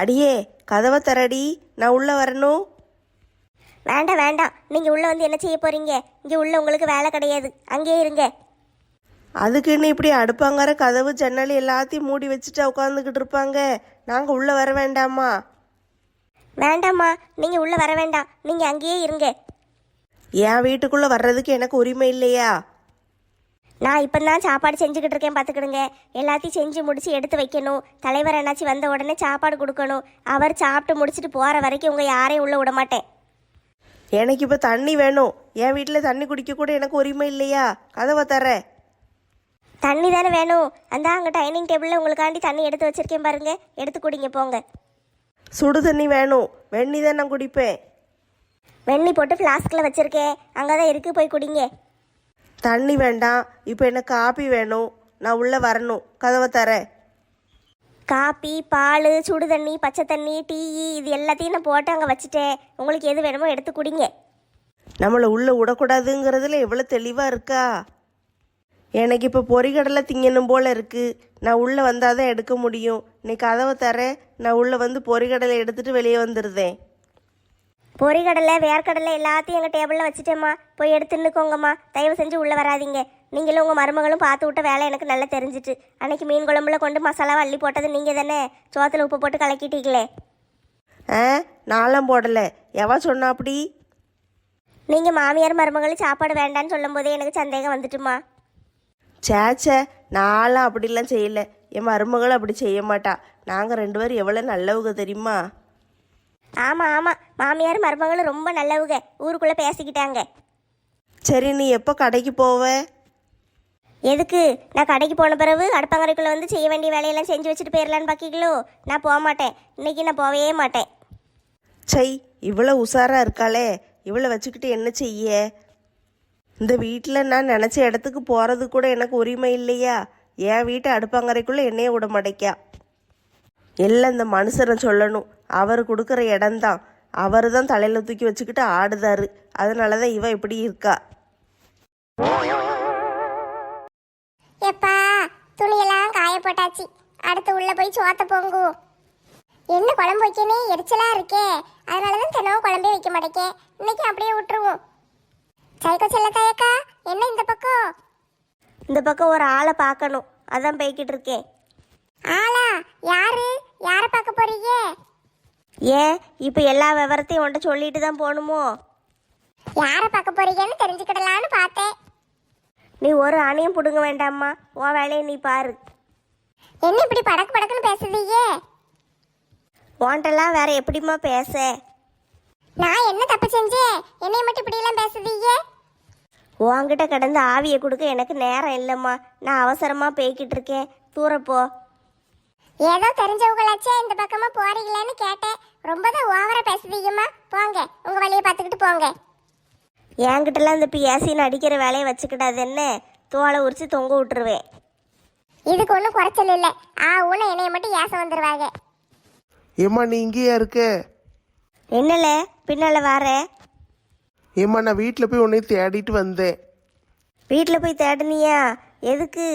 அடியே கதவை தரடி. நான் உள்ள வரணும். வேண்டாம் வேண்டாம். நீங்கள் உள்ளே வந்து என்ன செய்ய போகிறீங்க இங்கே உள்ள உங்களுக்கு வேலை கிடையாது. அங்கேயே இருங்க. அதுக்குன்னு இப்படி அடுப்பாங்கிற கதவு ஜன்னல் எல்லாத்தையும் மூடி வச்சுட்டு உட்காந்துக்கிட்டு இருப்பாங்க? நாங்கள் உள்ள வர வேண்டாமா? வேண்டாம்மா. நீங்கள் உள்ளே வர வேண்டாம். நீங்கள் அங்கேயே இருங்க. என் வீட்டுக்குள்ள வர்றதுக்கு எனக்கு உரிமை இல்லையா? நான் இப்போ தான் சாப்பாடு செஞ்சுக்கிட்டு இருக்கேன் பார்த்துக்கிடுங்க எல்லாத்தையும் செஞ்சு முடிச்சு எடுத்து வைக்கணும். தலைவர் என்னாச்சு வந்த உடனே சாப்பாடு கொடுக்கணும். அவர் சாப்பிட்டு முடிச்சுட்டு போகிற வரைக்கும் உங்கள் யாரையும் உள்ளே விட மாட்டேன். எனக்கு இப்போ தண்ணி வேணும். என் வீட்டில் தண்ணி குடிக்க கூட எனக்கு உரிமை இல்லையா? கதவை தர. தண்ணி தானே வேணும். அந்த அங்கே டைனிங் டேபிளில் உங்களுக்காண்டி தண்ணி எடுத்து வச்சிருக்கேன் பாருங்க. எடுத்து குடிங்க போங்க. சுடு தண்ணி வேணும். வெண்ணி தான் நான் குடிப்பேன். வெண்ணி போட்டு ஃப்ளாஸ்கில் வச்சுருக்கேன். அங்கே தான் இருக்குது போய் குடிங்க. தண்ணி வேண்டாம். இப்போ எனக்கு காப்பி வேணும். நான் உள்ளே வரணும். கதவை தர. காப்பி பால் சுடு தண்ணி பச்சை தண்ணி டீ இது எல்லாத்தையும் நான் போட்டு அங்கே வச்சுட்டேன். உங்களுக்கு எது வேணுமோ எடுத்து குடிங்க. நம்மளை உள்ளே விடக்கூடாதுங்கிறதுல எவ்வளோ தெளிவாக இருக்கா? எனக்கு இப்போ பொறிகடலை திங்கணும் போல இருக்கு. நான் உள்ளே வந்தால் தான் எடுக்க முடியும். நீ கதவை தர. நான் உள்ளே வந்து பொறிகடலை எடுத்துட்டு வெளியே வந்துடுதேன் பொரிகடலை வேர்க்கடலை எல்லாத்தையும் எங்கள் டேபிளில் வச்சுட்டேம்மா. போய் எடுத்து நின்னுக்கோங்கம்மா. தயவு செஞ்சு உள்ளே வராதீங்க. நீங்களும் உங்கள் மருமகளும் பார்த்து விட்ட வேலை எனக்கு நல்லா தெரிஞ்சிட்டு. அன்னைக்கு மீன் குழம்புல கொண்டு மசாலாவை அள்ளி போட்டது நீங்கள் தானே? சோத்தில் உப்பு போட்டு கலக்கிட்டீங்களே. ஆ நான்லாம் போடலை. எவன் சொன்னா அப்படி? நீங்கள் மாமியார் மருமகளும் சாப்பாடு வேண்டான்னு சொல்லும் போதே எனக்கு சந்தேகம் வந்துட்டுமா? சேச்சே நான்லாம் அப்படிலாம் செய்யலை. என் மருமகள் அப்படி செய்ய மாட்டா. நாங்கள் ரெண்டு பேரும் எவ்வளோ நல்லவங்க தெரியுமா? ஆமாம் ஆமாம் மாமியார் மருமகளும் ரொம்ப நல்லவங்க. ஊருக்குள்ளே பேசிக்கிட்டாங்க. சரி நீ எப்போ கடைக்கு போவ? எதுக்கு? நான் கடைக்கு போன பிறகு அடுப்பங்கரைக்குள்ளே வந்து செய்ய வேண்டிய வேலையெல்லாம் செஞ்சு வச்சுட்டு போயிடலான்னு பாக்கிங்களோ? நான் போக மாட்டேன். இன்னைக்கு நான் போகவே மாட்டேன். சை இவ்வளோ உஷாராக இருக்காளே. இவ்வளோ வச்சுக்கிட்டு என்ன செய்ய? இந்த வீட்டில் நான் நினச்ச இடத்துக்கு போகிறது கூட எனக்கு உரிமை இல்லையா? என் வீட்டு அடுப்பங்கரைக்குள்ளே என்னைய விட மாட்டேக்கா. எல்லாம் இந்த மனுஷரை சொல்லணும். அவர் கொடுக்குற இடம்தான். அவர் தான் தலையில் தூக்கி வச்சுக்கிட்டு ஆடுதாரு. அதனால தான் இவ இப்படி இருக்கா. எப்பா துணியெல்லாம் காய போட்டாச்சு அடுத்து உள்ள போய் சோத்த பொங்கும் என்ன குழம்பு வைக்கணும் எரிச்சலா இருக்கே. அதனாலதான் தினமும் குழம்பே வைக்க மாட்டேக்கேன் இன்னைக்கு அப்படியே விட்டுருவோம். சைக்கோ செல்ல தயக்கா என்ன இந்த பக்கம்? இந்த பக்கம் ஒரு ஆளை பார்க்கணும். அதான் போய்கிட்டு இருக்கேன். ஆளா? யாரு? யார பார்க்க போறீங்க? ஏன் இப்போ எல்லா விவரத்தையும் உன்ட்ட சொல்லிட்டு தான் போகணுமோ? யார பார்க்க போறீங்கன்னு தெரிஞ்சுக்கிடலான்னு பார்த்தேன். நீ ஒரு அணையும் பிடுங்க வேண்டாம்மா. உன் வேலையை நீ பாரு. என்ன இப்படி படக்கு படக்குன்னு பேசுறீங்க? உன்ட்டெல்லாம் வேற எப்படிம்மா பேச? நான் என்ன தப்பு செஞ்சேன்? என்னைய மட்டும் இப்படி எல்லாம் பேசுறீங்க? உன்கிட்ட கிடந்து ஆவியை கொடுக்க எனக்கு நேரம் இல்லைம்மா. நான் அவசரமாக போய்கிட்டு இருக்கேன். தூரப்போ. ஏதோ தெரிஞ்சவங்களாச்சே இந்த பக்கமா போறீங்களேன்னு கேட்டேன். ரொம்ப தான் ஓவரா பேசுறீங்கம்மா போங்க உங்க வழியை பார்த்துக்கிட்டு போங்க. என்கிட்டலாம் இந்த பியாசின்னு அடிக்கிற வேலையை வச்சுக்கிட்டாது என்ன? தோலை உரிச்சு தொங்க விட்டுருவேன். இதுக்கு ஒன்றும் குறைச்சல் இல்லை. ஆ ஊன என்னைய மட்டும் ஏச வந்துருவாங்க. ஏம்மா நீ இங்கேயா இருக்க? என்னல? பின்னால வார. ஏம்மா நான் வீட்டில் போய் உன்னை தேடிட்டு வந்தேன். வீட்டில் போய் தேடுனியா? எதுக்கு?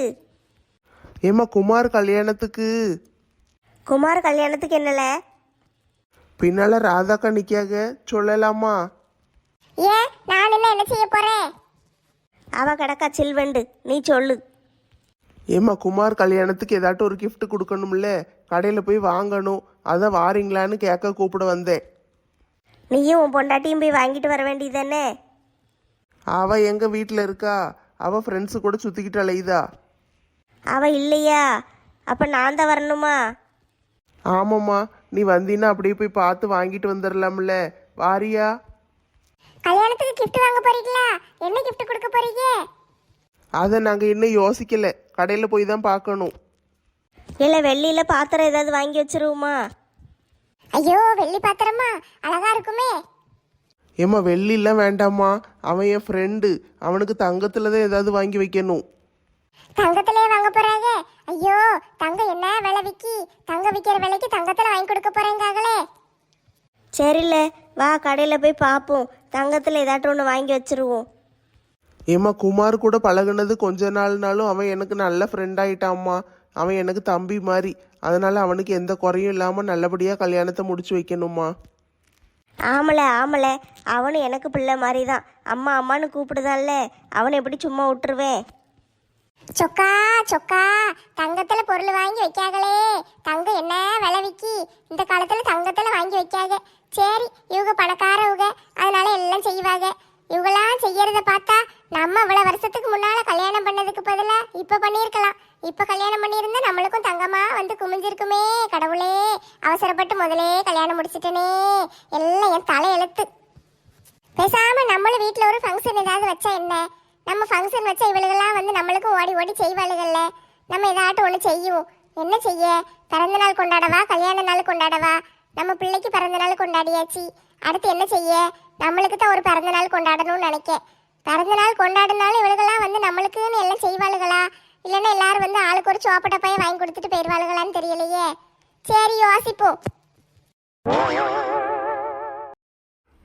ஏம்மா குமார் கல்யாணத்துக்கு குமார் கல்யாணத்துக்கு என்னல? பின்னால ராதாக்கா நிக்காக சொல்லலாமா? ஏன் நான் என்ன என்ன செய்ய போறேன் அவ கிடக்கா சில்வண்டு. நீ சொல்லு. ஏம்மா குமார் கல்யாணத்துக்கு ஏதாட்டும் ஒரு gift கொடுக்கணும்ல? கடையில் போய் வாங்கணும். அதான் வாரீங்களான்னு கேட்க கூப்பிட வந்தேன். நீயும் உன் பொண்டாட்டியும் போய் வாங்கிட்டு வர வேண்டியதானே அவ எங்க வீட்டில் இருக்கா? அவ ஃப்ரெண்ட்ஸு கூட சுற்றிக்கிட்டு அலையுதா அவ இல்லையா? அப்ப நான் தான் வரணுமா? ஆமாம்மா நீ வந்தீன்னா அப்படியே போய் பார்த்து வாங்கிட்டு வந்துடலாம்ல வாரியா? கல்யாணத்துக்கு gift வாங்க போறீங்களா? என்ன gift கொடுக்க போறீங்க? அதை நாங்கள் இன்னும் யோசிக்கல. கடையில் போய் தான் பார்க்கணும். இல்லை வெள்ளியில பாத்திரம் ஏதாவது வாங்கி வச்சிருவோமா? ஐயோ வெள்ளி பாத்திரமா? அழகா இருக்குமே. ஏம்மா வெள்ளிலாம் வேண்டாம்மா. அவன் என் ஃப்ரெண்டு அவனுக்கு தங்கத்தில் தான் ஏதாவது வாங்கி வைக்கணும். தங்கத்திலே வாங்க போறாங்க. ஐயோ தங்கம் என்ன விலை விக்கி? தங்க விக்கிற விலைக்கு தங்கத்துல வாங்கி கொடுக்க போறேங்காங்களே. சரில வா கடையில் போய் பார்ப்போம் தங்கத்தில் ஏதாட்டும் ஒன்று வாங்கி வச்சிருவோம். ஏம்மா குமார் கூட பழகுனது கொஞ்ச நாள்னாலும் அவன் எனக்கு நல்ல ஃப்ரெண்ட் ஆயிட்டாம்மா. அவன் எனக்கு தம்பி மாதிரி. அதனால அவனுக்கு எந்த குறையும் இல்லாமல் நல்லபடியாக கல்யாணத்தை முடிச்சு வைக்கணுமா ஆமல ஆமல. அவனும் எனக்கு பிள்ளை மாதிரி தான் அம்மா அம்மான்னு கூப்பிடுதான்ல அவனை எப்படி சும்மா விட்டுருவேன்? சொக்கா சொக்கா தங்கத்துல பொருள் வாங்கி வைக்காங்களே தங்கம் என்ன விலை விக்கி? இந்த காலத்துல தங்கத்துல வாங்கி வைக்காங்க சரி இவங்க பணக்காரவங்க அதனால எல்லாம் செய்வாங்க. இவங்களாம் செய்யறத பார்த்தா நம்ம இவ்வளவு வருஷத்துக்கு முன்னால கல்யாணம் பண்ணதுக்கு பதிலா இப்ப பண்ணியிருக்கலாம். இப்ப கல்யாணம் பண்ணியிருந்தா நம்மளுக்கும் தங்கமா வந்து குமிஞ்சிருக்குமே கடவுளே. அவசரப்பட்டு முதலே கல்யாணம் முடிச்சிட்டனே. எல்லாம் என் தலை எழுத்து பேசாம நம்மளும் வீட்ல ஒரு ஃபங்க்ஷன் ஏதாவது வச்சா என்ன? நம்ம ஃபங்க்ஷன் வச்ச இவளுகெல்லாம் வந்து நம்மளுக்கும் ஓடி ஓடி செய்வாளுகள்ல. நம்ம ஏதாட்டும் ஒன்று செய்யும் என்ன செய்ய? பிறந்த நாள் கொண்டாடவா? கல்யாண நாள் கொண்டாடவா? நம்ம பிள்ளைக்கு பிறந்த நாள் கொண்டாடியாச்சு. அடுத்து என்ன செய்ய? நம்மளுக்கு தான் ஒரு பிறந்த நாள் கொண்டாடணும்னு நினைக்க. பிறந்த நாள் கொண்டாடினாலும் இவளுகெல்லாம் வந்து நம்மளுக்குன்னு எல்லாம் செய்வாளுகளா? இல்லைன்னா எல்லாரும் வந்து ஆளுக்கு ஒரு சோப்பட்ட பையன் வாங்கி கொடுத்துட்டு போயிடுவாளுகளான்னு தெரியலையே. சரி யோசிப்போம்.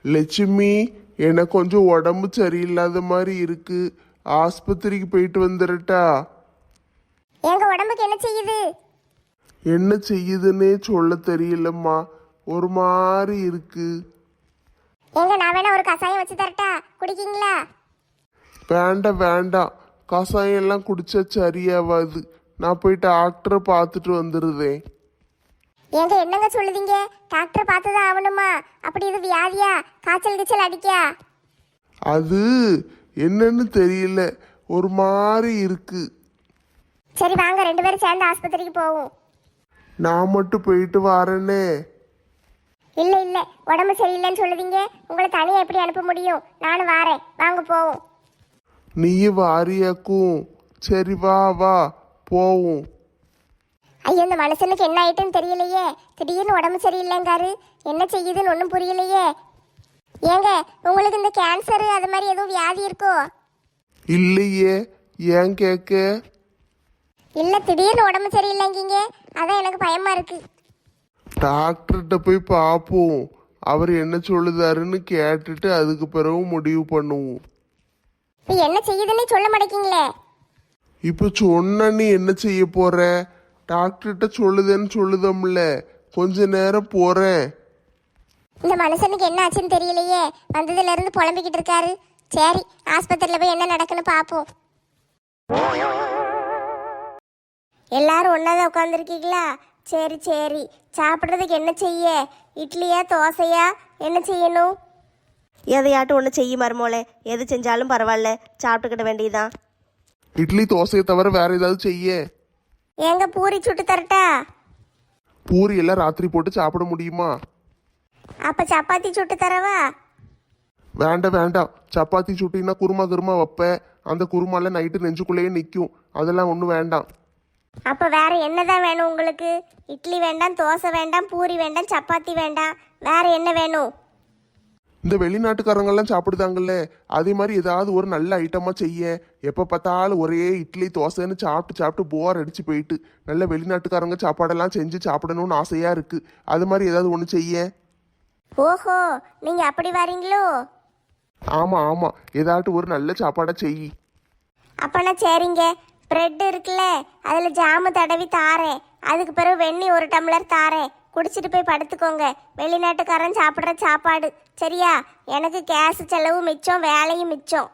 லட்சுமி எனக்கு கொஞ்சம் உடம்பு சரியில்லாத மாதிரி இருக்கு. ஆஸ்பத்திரிக்கு போயிட்டு வந்துடட்டா எங்க உடம்புக்கு என்ன செய்யுது? என்ன செய்யுதுன்னே சொல்ல தெரியலம்மா. ஒரு மாதிரி இருக்கு. எங்க நான் வேணா ஒரு கசாயம் வச்சு தரட்டா. குடிக்கீங்களா? வேண்டாம் வேண்டாம். கசாயம் எல்லாம் குடிச்சா சரியாவாது. நான் போய் டாக்டரை பார்த்துட்டு வந்துடுதேன் ஏங்க என்னங்க சொல்லுதீங்க? டாக்டர் பார்த்து தான் ஆகணுமா? அப்படி இது வியாதியா? காய்ச்சல் கிச்சல் அடிக்கா? அது என்னன்னு தெரியல. ஒரு மாதிரி இருக்கு. சரி வாங்க ரெண்டு பேரும் சேர்ந்து ஆஸ்பத்திரிக்கு போவோம். நான் மட்டும் போயிட்டு வரேனே. இல்ல இல்ல உடம்பு சரியில்லைன்னு சொல்லுதீங்க. உங்களை தனியா எப்படி அனுப்ப முடியும்? நானும் வாரேன். வாங்க போவோம். நீயும் வாரியாக்கும். சரி வா வா போவோம். ஐயோ இந்த மனுஷனுக்கு என்ன ஆயிட்டுன்னு தெரியலையே. திடீர்னு உடம்பு சரியில்லைங்காரு. என்ன செய்யுதுன்னு ஒன்றும் புரியலையே. ஏங்க உங்களுக்கு இந்த கேன்சர் அது மாதிரி எதுவும் வியாதி இருக்கோ? இல்லையே. ஏன் கேட்க? இல்ல திடீர்னு உடம்பு சரியில்லைங்கீங்க. அதான் எனக்கு பயமா இருக்கு. டாக்டர்கிட்ட போய் பார்ப்போம் அவர் என்ன சொல்லுதாருன்னு கேட்டுட்டு அதுக்கு பிறகு முடிவு பண்ணுவோம். இப்போ என்ன செய்யுதுன்னு சொல்ல மாட்டேங்கிங்களே இப்போ சொன்ன நீ என்ன செய்ய போற? டாக்டர்கிட்ட சொல்லுதேன்னு சொல்லுதம்ல. கொஞ்ச நேரம் போறேன். இந்த மனுஷனுக்கு என்ன ஆச்சுன்னு தெரியலையே. வந்ததுல இருந்து புலம்பிக்கிட்டு இருக்காரு. சரி ஆஸ்பத்திரியில போய் என்ன நடக்குன்னு பார்ப்போம் எல்லாரும் ஒன்னாதான் உட்காந்துருக்கீங்களா சரி சரி. சாப்பிட்றதுக்கு என்ன செய்ய? இட்லியா தோசையா? என்ன செய்யணும்? எதையாட்டும் ஒன்று செய்ய மருமோளே. எது செஞ்சாலும் பரவாயில்ல. சாப்பிட்டுக்கிட வேண்டியதுதான். இட்லி தோசையை தவிர வேற ஏதாவது செய்ய. ஏங்க பூரி சுட்டு தரட்டா? பூரி எல்லாம் ராத்திரி போட்டு சாப்பிட முடியுமா? அப்ப சப்பாத்தி சுட்டு தரவா? வேண்டாம் வேண்டாம். சப்பாத்தி சுட்டினா குருமா குருமா வைப்பேன். அந்த குருமால நைட்டு நெஞ்சுக்குள்ளேயே நிற்கும் அதெல்லாம் ஒன்றும் வேண்டாம். அப்ப வேற என்னதான் வேணும் உங்களுக்கு? இட்லி வேண்டாம் தோசை வேண்டாம் பூரி வேண்டாம் சப்பாத்தி வேண்டாம். வேற என்ன வேணும்? இந்த வெளிநாட்டுக்காரங்கெல்லாம் சாப்பிடுதாங்கல்ல? அதே மாதிரி ஏதாவது ஒரு நல்ல ஐட்டமா செய்ய. எப்போ பார்த்தாலும் ஒரே இட்லி தோசைன்னு சாப்பிட்டு சாப்பிட்டு போர் அடிச்சு போயிட்டு நல்ல வெளிநாட்டுக்காரங்க சாப்பாடெல்லாம் செஞ்சு சாப்பிடணும்னு ஆசையா இருக்கு. அது மாதிரி ஏதாவது ஒன்று செய்ய. ஓஹோ நீங்க அப்படி வரீங்களோ? ஆமா ஆமா. ஏதாட்டும் ஒரு நல்ல சாப்பாடை செய். அப்பனா சரிங்க. பிரெட் இருக்குல்ல அதில் ஜாமு தடவி தாரேன். அதுக்கு பிறகு வெண்ணி ஒரு டம்ளர் தாரேன். குடிச்சிட்டு போய் படுத்துக்கோங்க. வெளிநாட்டுக்காரன் சாப்பிட்ற சாப்பாடு. சரியா? எனக்கு கேஸ் செலவு மிச்சம் வேலையும் மிச்சம்.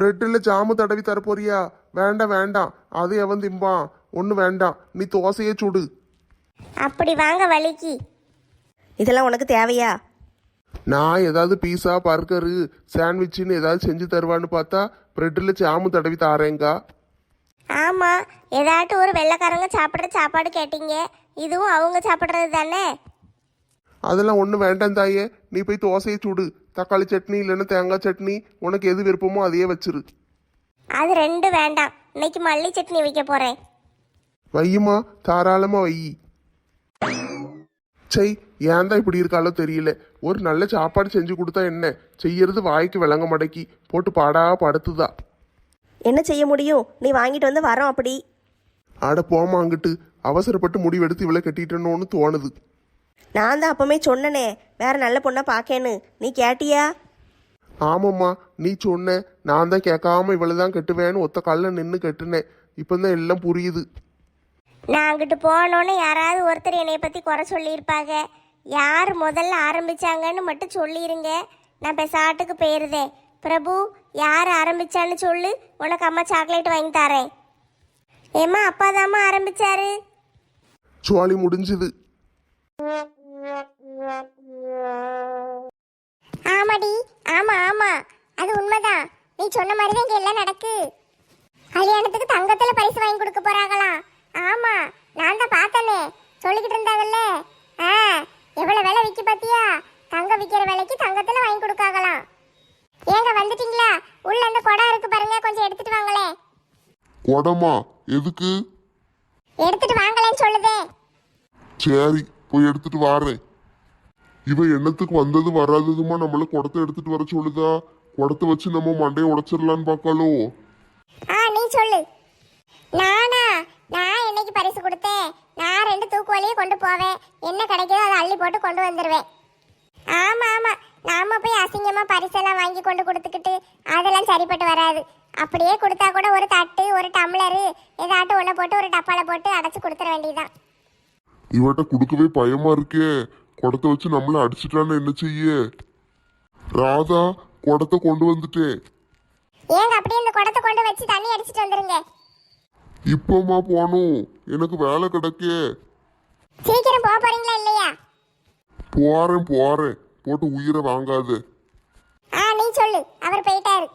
பிரெட்டில் ஜாமு தடவி தர போறியா வேண்டாம் வேண்டாம். அது எவன் திம்பான்? ஒன்றும் வேண்டாம். நீ தோசையே சுடு. அப்படி வாங்க வலிக்கு. இதெல்லாம் உனக்கு தேவையா? நான் ஏதாவது பீஸா பர்கரு சாண்ட்விச்சுன்னு ஏதாவது செஞ்சு தருவான்னு பார்த்தா பிரெட்டில் ஜாமு தடவி தாரேங்கா. ஆமாம் ஏதாட்டும் ஒரு வெள்ளைக்காரங்க சாப்பிட்ற சாப்பாடு கேட்டீங்க. இதுவும் அவங்க சாப்பிட்றது தானே? அதெல்லாம் ஒன்றும் வேண்டாம் தாயே. நீ போய் தோசையை சுடு. தக்காளி சட்னி இல்லைன்னா தேங்காய் சட்னி. உனக்கு எது விருப்பமோ அதையே வச்சிரு. அது ரெண்டும் வேண்டாம். இன்னைக்கு மல்லி சட்னி வைக்க போகிறேன் வையுமா? தாராளமாக வை. சை ஏன் தான் இப்படி இருக்காலோ தெரியல. ஒரு நல்ல சாப்பாடு செஞ்சு கொடுத்தா என்ன? செய்யறது வாய்க்கு விளங்க மடக்கி போட்டு பாடா படுத்துதா. என்ன செய்ய முடியும்? நீ வாங்கிட்டு வந்து வரோம் அப்படி. ஆட போமா அங்கிட்டு. அவசரப்பட்டு முடிவெடுத்து இவ்வளோ கட்டிட்டனோன்னு தோணுது. நான் தான் அப்பமே சொன்னனே வேற நல்ல பொண்ணா பார்க்கேன்னு நீ கேட்டியா? ஆமாம்மா நீ சொன்ன. நான் தான் கேட்காம இவ்வளோ தான் கட்டுவேன்னு ஒத்த காலில் நின்று கட்டுனேன். இப்போ தான் எல்லாம் புரியுது. நான் அங்கிட்டு போனோன்னு யாராவது ஒருத்தர் என்னைய பற்றி குறை சொல்லியிருப்பாங்க. யார் முதல்ல ஆரம்பிச்சாங்கன்னு மட்டும் சொல்லிடுங்க நான் பெசாட்டுக்கு போயிருதேன் பிரபு யார் ஆரம்பிச்சான்னு சொல்லு. உனக்கு அம்மா சாக்லேட் வாங்கி தரேன். ஏம்மா அப்பா தாம்மா ஆரம்பிச்சாரு? சுவாலி முடிஞ்சுது. ஆமாடி ஆமா ஆமா. அது உண்மைதான். நீ சொன்ன மாதிரி தான் இங்க எல்லாம் நடக்கு. கல்யாணத்துக்கு தங்கத்துல பரிசு வாங்கி கொடுக்க போறாங்களாம் ஆமா நான் தான் பார்த்தனே. சொல்லிக்கிட்டு இருந்தாங்கல்ல. ஆ எவ்வளவு விலை விக்கி பாத்தியா? தங்கம் விக்கிற விலைக்கு தங்கத்துல வாங்கி கொடுக்காங்களாம். ஏங்க வந்துட்டீங்களா? உள்ள அந்த குடம் இருக்கு பாருங்க கொஞ்சம் எடுத்துட்டு வாங்களே. குடமா? எதுக்கு? எடுத்துட்டு வாங்களேன்னு சொல்லுதே சரி போய் எடுத்துட்டு வாரேன். இவ எண்ணத்துக்கு வந்தது வராததுமா? நம்மள குடத்தை எடுத்துட்டு வர சொல்லுதா? குடத்தை வச்சு நம்ம மண்டையை உடைச்சிடலான்னு பார்க்காளோ? ஆ நீ சொல்லு. நானா? நான் என்னைக்கு பரிசு கொடுத்தேன்? நான் ரெண்டு தூக்குவலியே கொண்டு போவேன். என்ன கிடைக்குதோ அதை அள்ளி போட்டு கொண்டு வந்துடுவேன் ஆமா ஆமா. நாம போய் அசிங்கமா பரிசெல்லாம் வாங்கி கொண்டு கொடுத்துக்கிட்டு அதெல்லாம் சரிப்பட்டு வராது. அப்படியே கொடுத்தா கூட ஒரு தட்டு ஒரு டம்ளரு ஏதாட்டும் ஒன்றை போட்டு ஒரு டப்பால போட்டு அடைச்சு கொடுத்துட வேண்டியதுதான். இவட்ட கொடுக்கவே பயமா இருக்கே. குடத்தை வச்சு நம்மள அடிச்சிட்டான்னு என்ன செய்ய? ராதா குடத்தை கொண்டு வந்துட்டேன் ஏங்க அப்படியே இந்த குடத்தை கொண்டு வச்சு தண்ணி அடிச்சிட்டு வந்துருங்க. இப்போமா போகணும். எனக்கு வேலை கிடக்கே. சீக்கிரம் போக இல்லையா போறேன் போறேன் போட்டு உயிரை வாங்காத. ஆ நீ சொல்லு. அவர் போயிட்டாரு.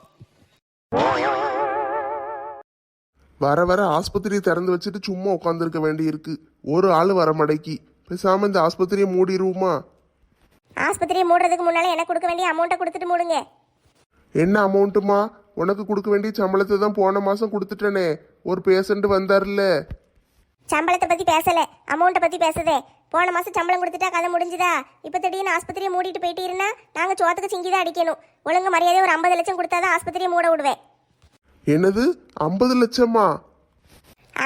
வர வர ஆஸ்பத்திரியை திறந்து வச்சுட்டு சும்மா உட்காந்துருக்க வேண்டியிருக்கு. ஒரு ஆள் வர மடைக்கு. பேசாம இந்த ஆஸ்பத்திரியை மூடிடுவோமா ஆஸ்பத்திரியை மூடுறதுக்கு முன்னால எனக்கு கொடுக்க வேண்டிய அமௌண்ட்டை கொடுத்துட்டு மூடுங்க. என்ன அமௌண்ட்டுமா உனக்கு கொடுக்க வேண்டிய சம்பளத்தை தான் போன மாசம் கொடுத்துட்டேனே. ஒரு பேஷண்ட் வந்தார்ல. சம்பளத்தை பத்தி பேசல. அமௌண்ட்டை பத்தி பேசுதே. போன மாசம் சம்பளம் கொடுத்துட்டா கதை முடிஞ்சுதா? இப்ப திடீர்னு ஆஸ்பத்திரியை மூடிட்டு போயிட்டு இருந்தா நாங்க சோத்துக்கு சிங்கி தான் அடிக்கணும். ஒழுங்கு மரியாதை ஒரு ஐம்பது லட்சம் கொடுத்தாதான் ஆஸ்பத்திரியை மூட விடுவேன். என்னது? ஐம்பது லட்சமா?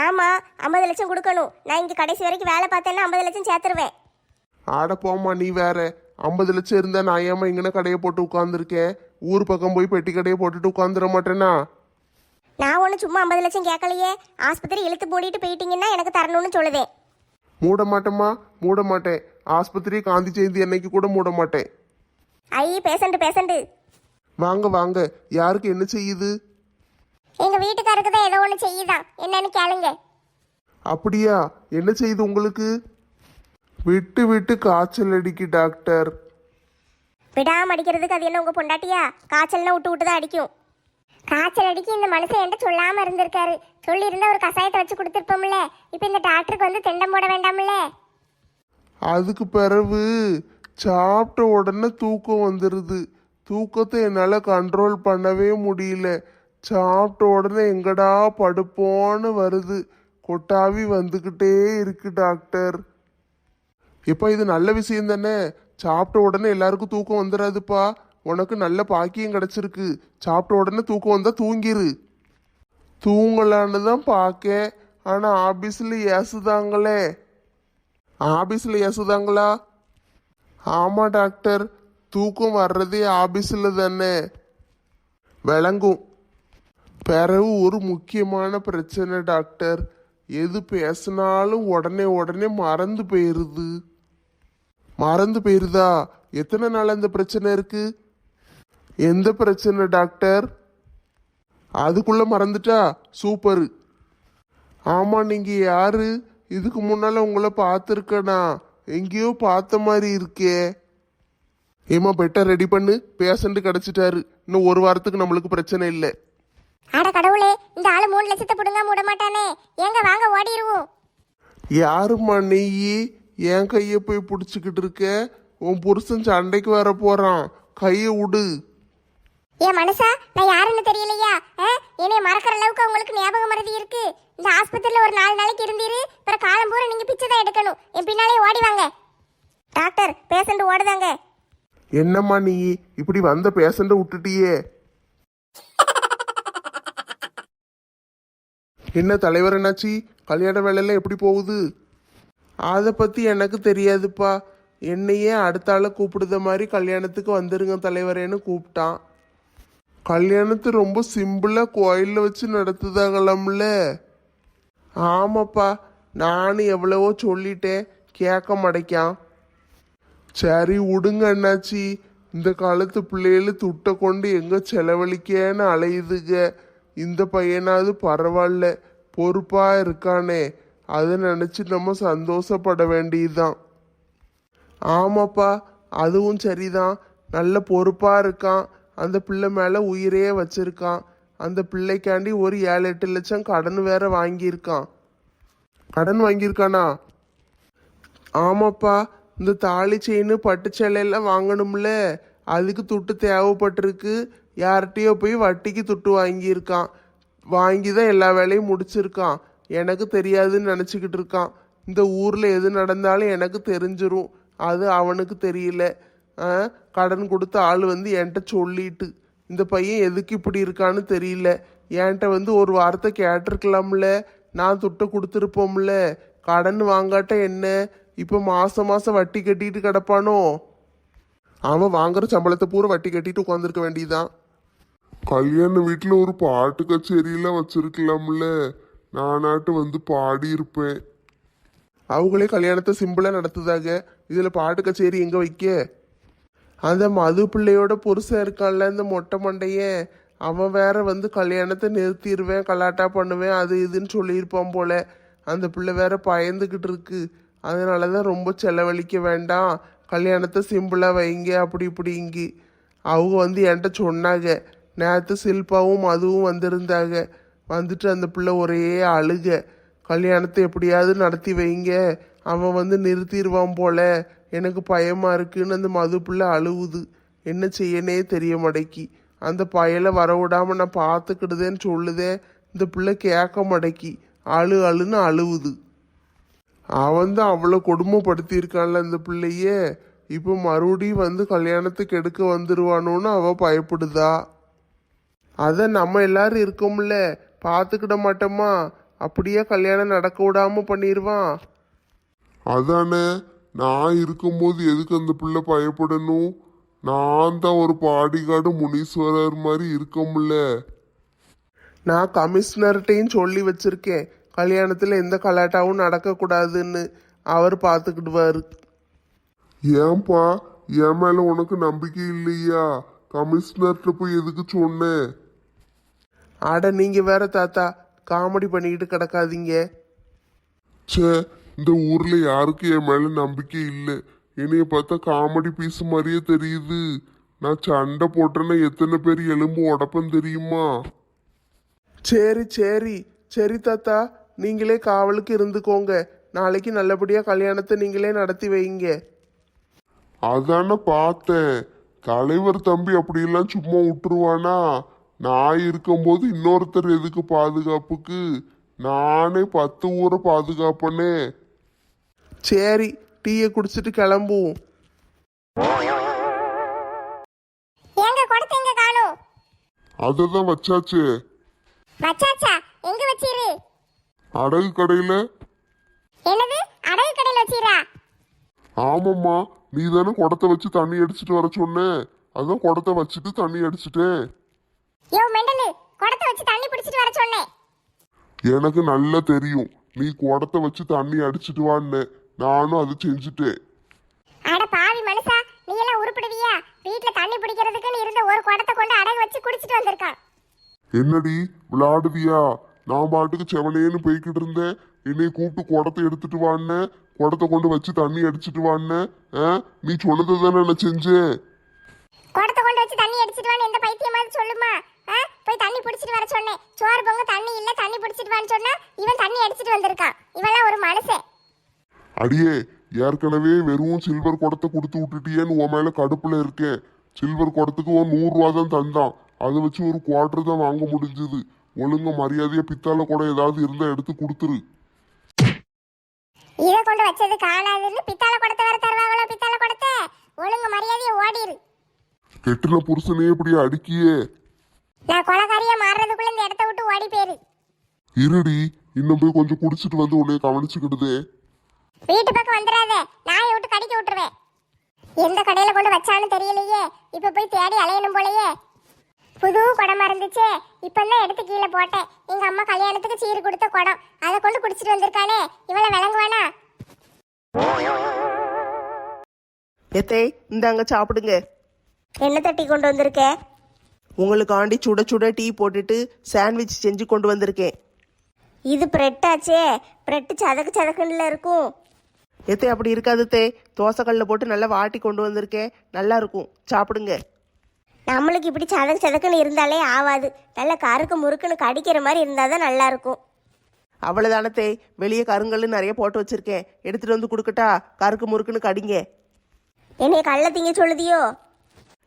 ஆமா ஐம்பது லட்சம் கொடுக்கணும். நான் இங்க கடைசி வரைக்கும் வேலை பார்த்தேன்னா ஐம்பது லட்சம் சேர்த்துருவேன். ஆட போம்மா நீ வேற. ஐம்பது லட்சம் இருந்தா நான் ஏமா இங்கன கடையை போட்டு உட்காந்துருக்கேன் ஊர் பக்கம் போய் பெட்டி கடையை போட்டுட்டு உட்காந்துட மாட்டேனா? நான் ஒன்றும் சும்மா ஐம்பது லட்சம் கேட்கலையே. ஆஸ்பத்திரி இழுத்து மூடிட்டு போயிட்டீங்கன்னா எனக்கு தரணும்னு சொல்லுதேன் மூட மாட்டேம்மா மூட மாட்டேன் ஆஸ்பத்திரி காந்தி ஜெயந்தி அன்னைக்கு கூட மூட மாட்டேன் ஐ பேசண்டு பேசண்டு. வாங்க வாங்க. யாருக்கு என்ன செய்யுது? எங்க வீட்டுக்காருக்கு தான் ஏதோ ஒன்று செய்யுதான் என்னன்னு கேளுங்க. அப்படியா? என்ன செய்யுது உங்களுக்கு? விட்டு விட்டு காய்ச்சல் அடிக்கு டாக்டர். விடாம அடிக்கிறதுக்கு அது என்ன உங்க பொண்டாட்டியா? காய்ச்சல்னா விட்டு விட்டு தான் அடிக்கும். காய்ச்சல் அடிக்க இந்த மனுஷன் என்கிட்ட சொல்லாம இருந்திருக்காரு. சொல்லி ஒரு கஷாயத்தை வச்சு கொடுத்துருப்போம்ல. இப்போ இந்த டாக்டருக்கு வந்து திண்டம் போட வேண்டாம்ல. அதுக்கு பிறகு சாப்பிட்ட உடனே தூக்கம் வந்துடுது தூக்கத்தை என்னால் கண்ட்ரோல் பண்ணவே முடியல. சாப்பிட்ட உடனே எங்கடா படுப்போன்னு வருது. கொட்டாவி வந்துக்கிட்டே இருக்கு டாக்டர். இப்போ இது நல்ல விஷயம் தானே? சாப்பிட்ட உடனே எல்லாருக்கும் தூக்கம் வந்துடாதுப்பா உனக்கு நல்ல பாக்கியம் கிடச்சிருக்கு. சாப்பிட்ட உடனே தூக்கம் வந்தா தூங்கிரு. தூங்கலான்னு தான் பார்க்கேன். ஆனால் ஆஃபீஸில் ஏசுதாங்களே. ஆபீஸில் ஏசுதாங்களா? ஆமாம் டாக்டர். தூக்கம் வர்றதே ஆபீஸில் தானே. விளங்கும். பிறகு ஒரு முக்கியமான பிரச்சனை டாக்டர். எது பேசினாலும் உடனே உடனே மறந்து போயிருது. மறந்து போயிருதா? எத்தனை நாள் அந்த பிரச்சனை இருக்குது எந்த பிரச்சனை டாக்டர்? அதுக்குள்ள மறந்துட்டா? சூப்பர். ஆமா நீங்க யாரு? இதுக்கு முன்னால உங்களை பார்த்துருக்கனா? எங்கேயோ பார்த்த மாதிரி இருக்கே. ஏமா பெட்டை ரெடி பண்ணு. பேஷண்ட் கிடைச்சிட்டாரு. இன்னும் ஒரு வாரத்துக்கு நம்மளுக்கு பிரச்சனை இல்லை. அட கடவுளே இந்த ஆளு மூணு லட்சத்தை பிடுங்க விட மாட்டானே. எங்க வாங்க ஓடிடுவோம் யாரும்மா நீ? என் கையை போய் பிடிச்சிக்கிட்டு இருக்க? உன் புருஷன் சண்டைக்கு வர போறான். கையை விடு ஏன் மனசா நான் யாருன்னு தெரியலையா? ஆ? என்னைய மறக்கிற அளவுக்கு உங்களுக்கு ஞாபகம் மறதி இருக்கு. இந்த ஆஸ்பத்திரியில ஒரு நாலு நாளைக்கு இருந்தீரு பிறகு காலம் பூரா நீங்க பிச்சை தான் எடுக்கணும். என் பின்னாலே ஓடி வாங்க. டாக்டர் பேஷண்ட் ஓடுதாங்க. என்னம்மா நீ? இப்படி வந்த பேஷண்ட்டை விட்டுட்டியே. என்ன தலைவர் என்னாச்சி? கல்யாண வேலையெல்லாம் எப்படி போகுது? அதை பற்றி எனக்கு தெரியாதுப்பா. என்னையே அடுத்த ஆளை கூப்பிடுத மாதிரி கல்யாணத்துக்கு வந்துருங்க தலைவரேன்னு கூப்பிட்டான். கல்யாணத்தை ரொம்ப சிம்பிளாக கோயிலில் வச்சு நடத்துதாங்களாம்ல? ஆமாப்பா நானும் எவ்வளவோ சொல்லிட்டேன் கேட்க மாட்டேக்கான் சரி விடுங்க அண்ணாச்சி. இந்த காலத்து பிள்ளைகள் துட்டை கொண்டு எங்கே செலவழிக்கேன்னு அலையுதுங்க. இந்த பையனாவது பரவாயில்ல பொறுப்பாக இருக்கானே. அதை நினச்சி நம்ம சந்தோஷப்பட வேண்டியதுதான். ஆமாப்பா அதுவும் சரிதான். நல்ல பொறுப்பாக இருக்கான். அந்த பிள்ளை மேலே உயிரையே வச்சிருக்கான். அந்த பிள்ளைக்காண்டி ஒரு ஏழு எட்டு லட்சம் கடன் வேற வாங்கியிருக்கான். கடன் வாங்கியிருக்கானா? ஆமாப்பா இந்த தாலி செயின் பட்டு சேலையெல்லாம் வாங்கணும்ல. அதுக்கு துட்டு தேவைப்பட்டிருக்கு. யார்கிட்டயோ போய் வட்டிக்கு துட்டு வாங்கியிருக்கான். வாங்கி தான் எல்லா வேலையும் முடிச்சிருக்கான். எனக்கு தெரியாதுன்னு நினச்சிக்கிட்டு இருக்கான். இந்த ஊரில் எது நடந்தாலும் எனக்கு தெரிஞ்சிரும். அது அவனுக்கு தெரியல. கடன் கொடுத்த ஆள் வந்து என்கிட்ட சொல்லிட்டு இந்த பையன் எதுக்கு இப்படி இருக்கான்னு தெரியல. என்கிட்ட வந்து ஒரு வார்த்தை கேட்டிருக்கலாம்ல. நான் துட்டை கொடுத்துருப்போம்ல. கடன் வாங்காட்ட என்ன? இப்போ மாசம் மாசம் வட்டி கட்டிட்டு கிடப்பானோ? அவன் வாங்குற சம்பளத்தை பூரா வட்டி கட்டிட்டு உட்காந்துருக்க வேண்டியதுதான். கல்யாண வீட்டுல ஒரு பாட்டு கச்சேரியெல்லாம் வச்சிருக்கலாம்ல. நானாட்டு வந்து பாடி இருப்பேன். அவங்களே கல்யாணத்தை சிம்பிளா நடத்துதாங்க. இதுல பாட்டு கச்சேரி எங்க வைக்க? அந்த மது பிள்ளையோட புருஷன் இருக்கான்ல இந்த மொட்டை மண்டையன் அவன் வேற வந்து கல்யாணத்தை நிறுத்திடுவேன் கலாட்டா பண்ணுவேன் அது இதுன்னு சொல்லியிருப்பான் போல. அந்த பிள்ளை வேற பயந்துக்கிட்டு இருக்கு. அதனால தான் ரொம்ப செலவழிக்க வேண்டாம். கல்யாணத்தை சிம்பிளாக வைங்க அப்படி இப்படிங்கி அவங்க வந்து என்கிட்ட சொன்னாங்க. நேற்று சில்பாவும் மதுவும் வந்திருந்தாங்க. வந்துட்டு அந்த பிள்ளை ஒரே அழுக. கல்யாணத்தை எப்படியாவது நடத்தி வைங்க. அவன் வந்து நிறுத்திடுவான் போல. எனக்கு பயமா இருக்குன்னு அந்த மது பிள்ளை அழுவுது. என்ன செய்யனே தெரிய மடக்கி. அந்த பயலை வரவிடாம நான் பார்த்துக்கிடுதேன்னு சொல்லுதே இந்த பிள்ளை கேட்க மடக்கி. அழு அழுன்னு அழுவுது. அவன் தான் அவ்வளோ கொடுமைப்படுத்தியிருக்கான்ல இந்த பிள்ளையே. இப்போ மறுபடியும் வந்து கல்யாணத்துக்கு எடுக்க வந்துடுவானோன்னு அவள் பயப்படுதா? அதை நம்ம எல்லாரும் இருக்கோம்ல. பார்த்துக்கிட மாட்டோமா? அப்படியே கல்யாணம் நடக்க விடாம பண்ணிடுவான் அதானே நான் இருக்கும்போது எதுக்கு அந்த பிள்ளை பயப்படணும்? நான் தான் ஒரு பாடிகாடு முனீஸ்வரர் மாதிரி இருக்கோம்ல நான் கமிஷனர்கிட்டையும் சொல்லி வச்சிருக்கேன். கல்யாணத்தில் எந்த கலாட்டாவும் நடக்கக்கூடாதுன்னு அவர் பார்த்துக்கிடுவாரு. ஏன்பா என் மேல உனக்கு நம்பிக்கை இல்லையா? கமிஷனர்கிட்ட போய் எதுக்கு சொன்னேன்? அட நீங்கள் வேற தாத்தா காமெடி பண்ணிக்கிட்டு கிடக்காதீங்க. ச்சே இந்த ஊர்ல யாருக்கும் என் மேல நம்பிக்கை இல்லை. என்னைய பார்த்தா காமெடி பீஸ் மாதிரியே தெரியுது. நான் சண்டை போட்டேன்னா எத்தனை பேர் எலும்பு உடப்பேன் தெரியுமா? சரி சரி. சரி தாத்தா. நீங்களே காவலுக்கு இருந்துக்கோங்க. நாளைக்கு நல்லபடியாக கல்யாணத்தை நீங்களே நடத்தி வைங்க. அதானே பார்த்தேன். தலைவர் தம்பி அப்படியெல்லாம் சும்மா விட்டுருவானா? நான் இருக்கும்போது இன்னொருத்தர் எதுக்கு பாதுகாப்புக்கு? நானே பத்து ஊரை பாதுகாப்பனே. சரி டீயை குடிச்சிட்டு கிளம்புவோம். எங்க கொடுத்து எங்க காணும் அதை தான் வச்சாச்சு. வச்சாச்சா? எங்க வச்சீரு? அடகு கடையில. என்னது? அடகு கடையில் வச்சீரா? ஆமாம்மா நீ தானே குடத்தை வச்சு தண்ணி அடிச்சிட்டு வர சொன்ன. அதான் குடத்தை வச்சுட்டு தண்ணி அடிச்சிட்டேன். யோ மெண்டலு குடத்தை வச்சு தண்ணி பிடிச்சிட்டு வர சொன்னேன். எனக்கு நல்லா தெரியும். நீ குடத்தை வச்சு தண்ணி அடிச்சிட்டு வான்னு. நானும் அது செஞ்சுட்டேன். அட பாவி மனுஷா நீ எல்லாம் உருப்படுவியா? வீட்ல தண்ணி பிடிக்கிறதுக்குன்னு இருந்த ஒரு குடத்தை கொண்டு அடகு வச்சு குடிச்சிட்டு வந்திருக்கான். என்னடி விளையாடுவியா? நான் பாட்டுக்கு செவனேன்னு போய்கிட்டு இருந்தேன். என்னை கூப்பிட்டு குடத்தை எடுத்துட்டு வான்னு குடத்தை கொண்டு வச்சு தண்ணி அடிச்சிட்டு வான்னு? நீ சொன்னதை தானே நான் செஞ்சேன். குடத்தை கொண்டு வச்சு தண்ணி அடிச்சிட்டு வான்னு எந்த பைத்தியமாவது சொல்லுமா? போய் தண்ணி பிடிச்சிட்டு வர சொன்னேன். சோறு பொங்க தண்ணி இல்ல தண்ணி பிடிச்சிட்டு வான்னு சொன்னா இவன் தண்ணி அடிச்சிட்டு வந்திருக்கான். இவெல்லாம் ஒரு மனுஷன். அடியே ஏற்கனவே வெறும் சில்வர் குடத்தை கொடுத்து விட்டுட்டியேன்னு உன் மேல கடுப்புல இருக்கேன் சில்வர் குடத்துக்கு ஒரு நூறு ரூபா தான் தந்தான். அதை வச்சு ஒரு குவார்டர் தான் வாங்க முடிஞ்சது. ஒழுங்க மரியாதையா பித்தாள குடம் ஏதாவது இருந்தா எடுத்து கொடுத்துரு. இதை கொண்டு வச்சது காணாதுன்னு பித்தாள குடத்தை வேற தருவாங்களோ பித்தாள குடத்தை? ஒழுங்கு மரியாதையை ஓடிரு. கெட்டின புருஷனே இப்படி அடிக்கியே. நான் கொலகாரியா மாறுறதுக்குள்ள இந்த இடத்த விட்டு ஓடி போயிரு. இருடி இன்னும் போய் கொஞ்சம் குடிச்சிட்டு வந்து உன்னைய கவனிச்சுக்கிடுதே. வீட்டு பக்கம் வந்துடாத நாயை விட்டு கடிக்க விட்டுருவேன். எந்த கடையில கொண்டு வச்சான்னு தெரியலையே. இப்ப போய் தேடி அலையணும் போலயே. புது குடமா இருந்துச்சே இப்பதான் எடுத்து கீழே போட்டேன். எங்க அம்மா கல்யாணத்துக்கு சீர் கொடுத்த குடம். அதை கொண்டு குடிச்சிட்டு வந்திருக்கானே இவளை விளங்குவானா எத்தே இந்தாங்க சாப்பிடுங்க. என்ன தட்டி கொண்டு வந்திருக்க? உங்களுக்காண்டி சுட சுட டீ போட்டுட்டு சாண்ட்விச் செஞ்சு கொண்டு வந்திருக்கேன். இது பிரெட்டாச்சே. பிரெட்டு சதக்கு சதக்குன்னு இருக்கும். எத்தே அப்படி இருக்காது தே. தோசைக்கல்லில் போட்டு நல்லா வாட்டி கொண்டு வந்திருக்கேன் நல்லா இருக்கும். சாப்பிடுங்க. நம்மளுக்கு இப்படி சதக்கு சதக்குன்னு இருந்தாலே ஆவாது. நல்ல கருக்கு முறுக்குன்னு கடிக்கிற மாதிரி இருந்தால் தான் நல்லா இருக்கும். அவ்வளோதானே தே. வெளியே கருங்கல் நிறைய போட்டு வச்சிருக்கேன். எடுத்துட்டு வந்து கொடுக்கட்டா? கருக்கு முறுக்குன்னு கடிங்க. என்னைய கள்ள திங்க சொல்லுதியோ?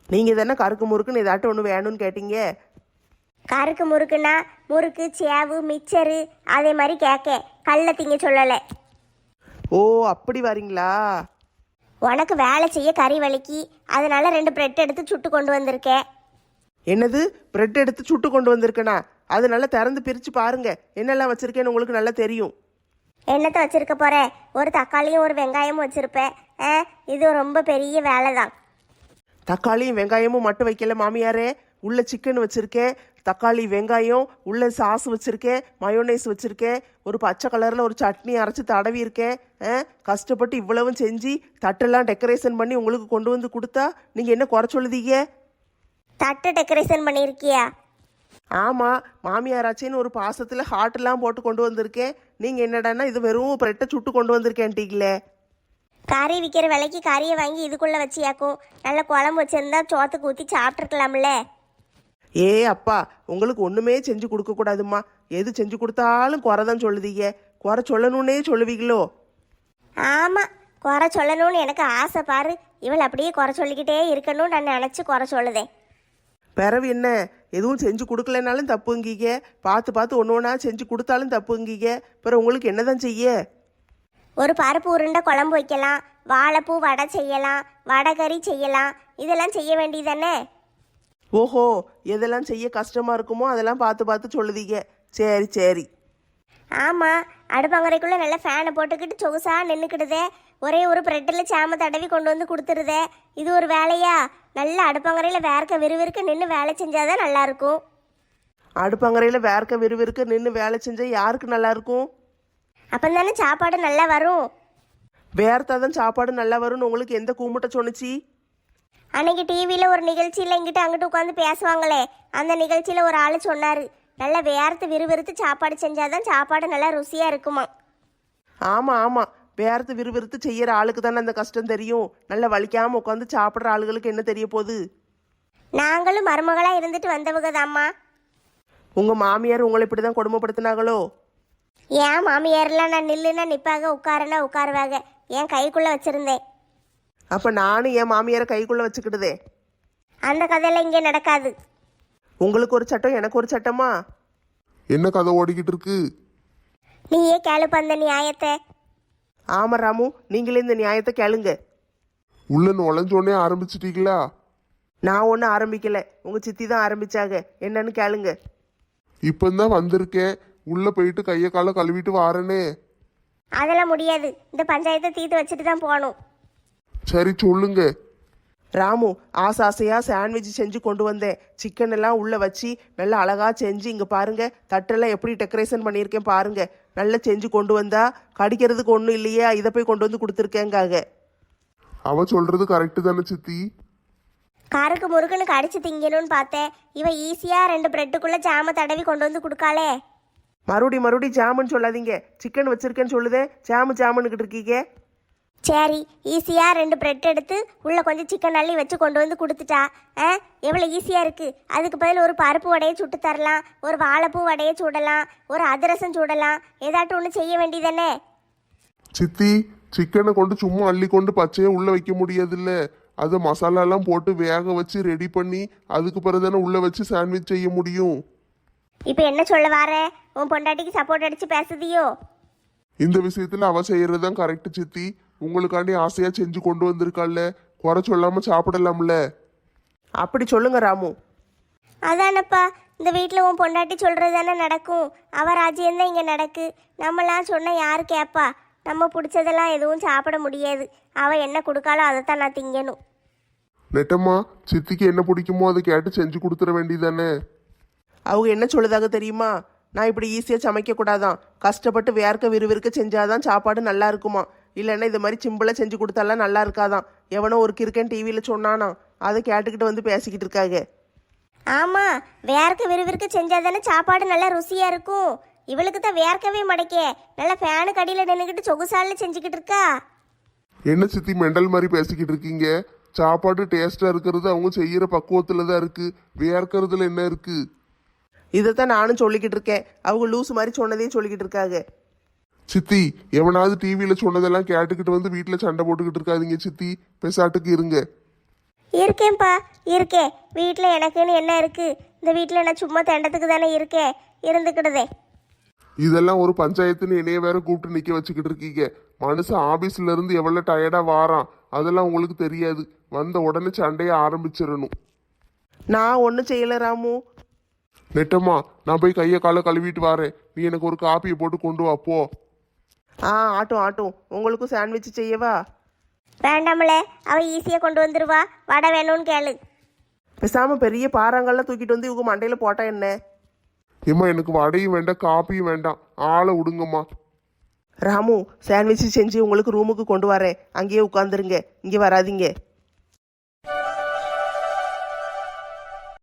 நீங்கள் தானே கருக்கு முறுக்குன்னு ஏதாட்டும் ஒன்று வேணும்னு கேட்டீங்க. கருக்கு முறுக்குன்னா முறுக்கு சேவு மிச்சரு அதே மாதிரி கேட்க கள்ள திங்க சொல்லலை. ஓ அப்படி வரீங்களா? உனக்கு வேலை செய்ய கறி வலிக்கி அதனால ரெண்டு பிரெட் எடுத்து சுட்டு கொண்டு வந்திருக்கேன் என்னது? பிரெட் எடுத்து சுட்டு கொண்டு வந்திருக்கேனா? அது நல்லா திறந்து பிரித்து பாருங்க. என்னெல்லாம் வச்சிருக்கேன்னு உங்களுக்கு நல்லா தெரியும். என்னத்தை வச்சிருக்க போற? ஒரு தக்காளியும் ஒரு வெங்காயமும் வச்சிருப்பேன் ஆ, இது ரொம்ப பெரிய வேலை தான் தக்காளியும் வெங்காயமும் மட்டும் வைக்கல மாமியாரே. உள்ள சிக்கன் வச்சிருக்கேன். தக்காளி வெங்காயம் உள்ள சாஸ் வச்சிருக்கேன் மயோனைஸ் வச்சிருக்கேன் ஒரு பச்சை கலரில் ஒரு சட்னி அரைச்சி தடவி இருக்கேன் கஷ்டப்பட்டு இவ்வளவும் செஞ்சு தட்டெல்லாம் டெக்கரேஷன் பண்ணி உங்களுக்கு கொண்டு வந்து கொடுத்தா நீங்கள் என்ன குறை சொல்லுதீங்க? தட்டு டெக்கரேஷன் பண்ணியிருக்கியா? ஆமாம் மாமியாராச்சேன்னு ஒரு பாசத்தில் ஹார்ட்லாம் போட்டு கொண்டு வந்திருக்கேன். நீங்கள் என்னடான்னா இது வெறும் பிரெட்டை சுட்டு கொண்டு வந்திருக்கேன்ட்டீங்களே. கறி விற்கிற விலைக்கு கறியை வாங்கி இதுக்குள்ளே வச்சியாக்கும். நல்ல குழம்பு வச்சிருந்தா சோத்துக்கு ஊற்றி சாப்பிட்ருக்கலாம்ல ஏ அப்பா உங்களுக்கு ஒன்றுமே செஞ்சு கொடுக்கக்கூடாதும்மா எது செஞ்சு கொடுத்தாலும் குறை தான் சொல்லுதீங்க. குறை சொல்லணுன்னே சொல்லுவீங்களோ? ஆமாம் குறை சொல்லணும்னு எனக்கு ஆசை பாரு. இவள் அப்படியே குறை சொல்லிக்கிட்டே இருக்கணும்னு நான் நினச்சி குறை சொல்லுதேன். பிறவு என்ன? எதுவும் செஞ்சு கொடுக்கலனாலும் தப்புங்கீங்க. பார்த்து பார்த்து ஒன்று ஒன்றா செஞ்சு கொடுத்தாலும் தப்புங்கீங்க. பிறகு உங்களுக்கு என்னதான் செய்ய? ஒரு பருப்பு உருண்டை குழம்பு வைக்கலாம். வாழைப்பூ வடை செய்யலாம். வடைகறி செய்யலாம். இதெல்லாம் செய்ய வேண்டியதானே ஓஹோ எதெல்லாம் செய்ய கஷ்டமாக இருக்குமோ அதெல்லாம் பார்த்து பார்த்து சொல்லுதீங்க. சரி சரி. ஆமாம் அடுப்பங்கரைக்குள்ளே நல்லா ஃபேனை போட்டுக்கிட்டு சொகுசா நின்றுக்கிடுதே ஒரே ஒரு ப்ரெட்டில் சாம தடவி கொண்டு வந்து கொடுத்துருதே. இது ஒரு வேலையா? நல்ல அடுப்பங்கரையில் வேர்க்க விறுவிறுக்க நின்று வேலை செஞ்சாதான் நல்லா இருக்கும் அடுப்பங்கரையில் வேர்க்க விறுவிறுக்க நின்று வேலை செஞ்சால் யாருக்கு நல்லா இருக்கும் அப்போ தானே சாப்பாடு நல்லா வரும். வேர்த்தாதான் சாப்பாடு நல்லா வரும்னு உங்களுக்கு எந்த கூமுட்டை சொன்னுச்சு? அன்னைக்கு டிவியில் ஒரு நிகழ்ச்சியில் இங்கிட்டு அங்கிட்டு உட்காந்து பேசுவாங்களே. அந்த நிகழ்ச்சியில் ஒரு ஆள் சொன்னார். நல்லா வேர்த்து விறுவிறுத்து சாப்பாடு செஞ்சாதான் சாப்பாடு நல்லா ருசியாக இருக்குமா. ஆமாம் ஆமாம் வேர்த்து விறுவிறுத்து செய்கிற ஆளுக்கு தானே அந்த கஷ்டம் தெரியும். நல்லா வலிக்காமல் உட்காந்து சாப்பிட்ற ஆளுகளுக்கு என்ன தெரிய போகுது? நாங்களும் மருமகளாக இருந்துட்டு வந்தவங்க தாம்மா. உங்கள் மாமியார் உங்களை இப்படி தான் கொடுமைப்படுத்தினாங்களோ? ஏன் மாமியாரெல்லாம் நான் நில்லுன்னா நிற்பாங்க உட்காருனா உட்காருவாங்க என் கைக்குள்ளே வச்சுருந்தேன். அப்போ நானும் என் மாமியாரை கைக்குள்ளே வச்சுக்கிடுதே அந்த கதையெல்லாம் இங்கே நடக்காது. உங்களுக்கு ஒரு சட்டம் எனக்கு ஒரு சட்டமா? என்ன கதை ஓடிக்கிட்டு இருக்கு? நீயே கேளுப்ப அந்த நியாயத்தை. ஆமாம் ராமு நீங்களே இந்த நியாயத்தை கேளுங்க. உள்ள நுழைஞ்சோடனே ஆரம்பிச்சிட்டீங்களா? நான் ஒன்றும் ஆரம்பிக்கல. உங்கள் சித்தி தான் ஆரம்பிச்சாங்க. என்னன்னு கேளுங்க. இப்பந்தான் வந்திருக்கேன். உள்ள போயிட்டு கையை காலை கழுவிட்டு வாரனே. அதெல்லாம் முடியாது. இந்த பஞ்சாயத்தை தீர்த்து வச்சுட்டு தான் போகணும். சரி சொல்லுங்க. ராமு ஆசை ஆசையாக சாண்ட்விச் செஞ்சு கொண்டு வந்தேன். சிக்கன் எல்லாம் உள்ளே வச்சு நல்லா அழகாக செஞ்சு இங்கே பாருங்க தட்டெல்லாம் எப்படி டெக்கரேஷன் பண்ணியிருக்கேன் பாருங்க. நல்லா செஞ்சு கொண்டு வந்தா கடிக்கிறதுக்கு ஒன்றும் இல்லையா இதை போய் கொண்டு வந்து கொடுத்துருக்கேங்காக அவ சொல்றது கரெக்டு தானே சித்தி? கருக்கு முறுக்குன்னு கடிச்சு திங்கணும்னு பார்த்தேன். இவ ஈஸியாக ரெண்டு பிரெட்டுக்குள்ளே ஜாம தடவி கொண்டு வந்து கொடுக்காளே. மறுபடி மறுபடி ஜாமுன்னு சொல்லாதீங்க. சிக்கன் வச்சிருக்கேன்னு சொல்லுதே ஜாமு ஜாமுன்னுக்கிட்டு இருக்கீங்க. சரி ஈஸியாக ரெண்டு பிரெட் எடுத்து உள்ளே கொஞ்சம் சிக்கன் அள்ளி வச்சு கொண்டு வந்து கொடுத்துட்டா. ஆ எவ்வளோ ஈஸியாக இருக்குது அதுக்கு பதில் ஒரு பருப்பு வடையை சுட்டு தரலாம் ஒரு வாழைப்பூ வடையை சுடலாம் ஒரு அதிரசம் சுடலாம். ஏதாட்டும் ஒன்று செய்ய வேண்டியதானே? சித்தி சிக்கனை கொண்டு சும்மா அள்ளி கொண்டு பச்சையா உள்ள வைக்க முடியாதுல்ல. அதை மசாலாலாம் போட்டு வேக வச்சு ரெடி பண்ணி அதுக்கு பிறகு தானே உள்ள வச்சு சாண்ட்விச் செய்ய முடியும். இப்போ என்ன சொல்ல வார? உன் பொண்டாட்டிக்கு சப்போர்ட் அடித்து பேசுதியோ? இந்த விஷயத்துல அவ செய்யறது தான் கரெக்ட் சித்தி. உங்களுக்காண்டி ஆசையா செஞ்சு கொண்டு வந்திருக்காள்ல. குறை சொல்லாம சாப்பிடலாம்ல. அப்படி சொல்லுங்க ராமு. அதானப்பா இந்த வீட்டில் உன் பொண்டாட்டி சொல்கிறது தானே நடக்கும். அவ ராஜ்யம்தான் இங்கே நடக்கு. நம்மளாம் சொன்னால் யார் கேட்பா நம்ம பிடிச்சதெல்லாம் எதுவும் சாப்பிட முடியாது. அவள் என்ன கொடுக்காளோ அதை தான் நான் திங்கணும். நெட்டம்மா சித்திக்கு என்ன பிடிக்குமோ அதை கேட்டு செஞ்சு கொடுத்துட வேண்டியதானே அவங்க என்ன சொல்லுதாக தெரியுமா? நான் இப்படி ஈஸியாக சமைக்கக்கூடாதான். கஷ்டப்பட்டு வேர்க்க விறுவிறுக்க செஞ்சாதான் சாப்பாடு நல்லா இருக்குமா? இல்லைன்னா இது மாதிரி சிம்பிளாக செஞ்சு கொடுத்தாலாம் நல்லா இருக்காதான். எவனோ ஒரு கிறுக்கன் டிவியில் சொன்னானா அதை கேட்டுக்கிட்டு வந்து பேசிக்கிட்டு இருக்காங்க. ஆமாம் வேர்க்க விறுவிறுக்க செஞ்சால் தானே சாப்பாடு நல்லா ருசியாக இருக்கும். இவளுக்கு தான் வேர்க்கவே மடைக்கே நல்லா ஃபேனு கடியில் நின்றுக்கிட்டு சொகுசாலில் செஞ்சுக்கிட்டு இருக்கா? என்ன சித்தி மெண்டல் மாதிரி பேசிக்கிட்டு இருக்கீங்க? சாப்பாடு டேஸ்டா இருக்கிறது அவங்க செய்யற பக்குவத்துல தான் இருக்கு. வேர்க்கறதுல என்ன இருக்கு? இதைத்தான் நானும் சொல்லிக்கிட்டு இருக்கேன். அவங்க லூஸ் மாதிரி சொன்னதையும் சொல்லிக்கிட்டு இருக்காங்க. சித்தி எவனாவது டிவியில சொன்னதெல்லாம் கேட்டுக்கிட்டு வந்து வீட்டுல சண்டை போட்டுக்கிட்டு இருக்காதீங்க சித்தி. பெசாட்டுக்கு இருங்க. இருக்கேன்ப்பா இருக்கேன் வீட்டில் எனக்குன்னு என்ன இருக்குது இந்த வீட்டில் நான் சும்மா தண்டத்துக்கு தானே இருக்கேன் இருந்துக்கிடுதே. இதெல்லாம் ஒரு பஞ்சாயத்துன்னு என்னைய வேற கூப்பிட்டு நிக்க வச்சுக்கிட்டு இருக்கீங்க. மனுஷன் ஆபீஸ்ல இருந்து எவ்வளவு டயர்டா வாரான். அதெல்லாம் உங்களுக்கு தெரியாது. வந்த உடனே சண்டைய ஆரம்பிச்சிடணும். நான் ஒன்றும் செய்யலை ராமு. நெட்டம்மா நான் போய் கையை காலை கழுவிட்டு வரேன். நீ எனக்கு ஒரு காப்பியை போட்டு கொண்டு வா போ. ஆ ஆட்டும் ஆட்டும். உங்களுக்கும் சாண்ட்விச் செய்யவா? வேண்டாமலே அவள் ஈஸியாக கொண்டு வந்துருவா. வடை வேணும்னு கேளு. பேசாமல் பெரிய பாறாங்கல்லாம் தூக்கிட்டு வந்து இவங்க மண்டையில் போட்டா என்ன? ஏம்மா எனக்கு வடையும் வேண்டாம் காப்பியும் வேண்டாம். ஆளை விடுங்கம்மா. ராமு சாண்ட்விச் செஞ்சு உங்களுக்கு ரூமுக்கு கொண்டு வரேன். அங்கேயே உட்காந்துருங்க இங்கே வராதீங்க.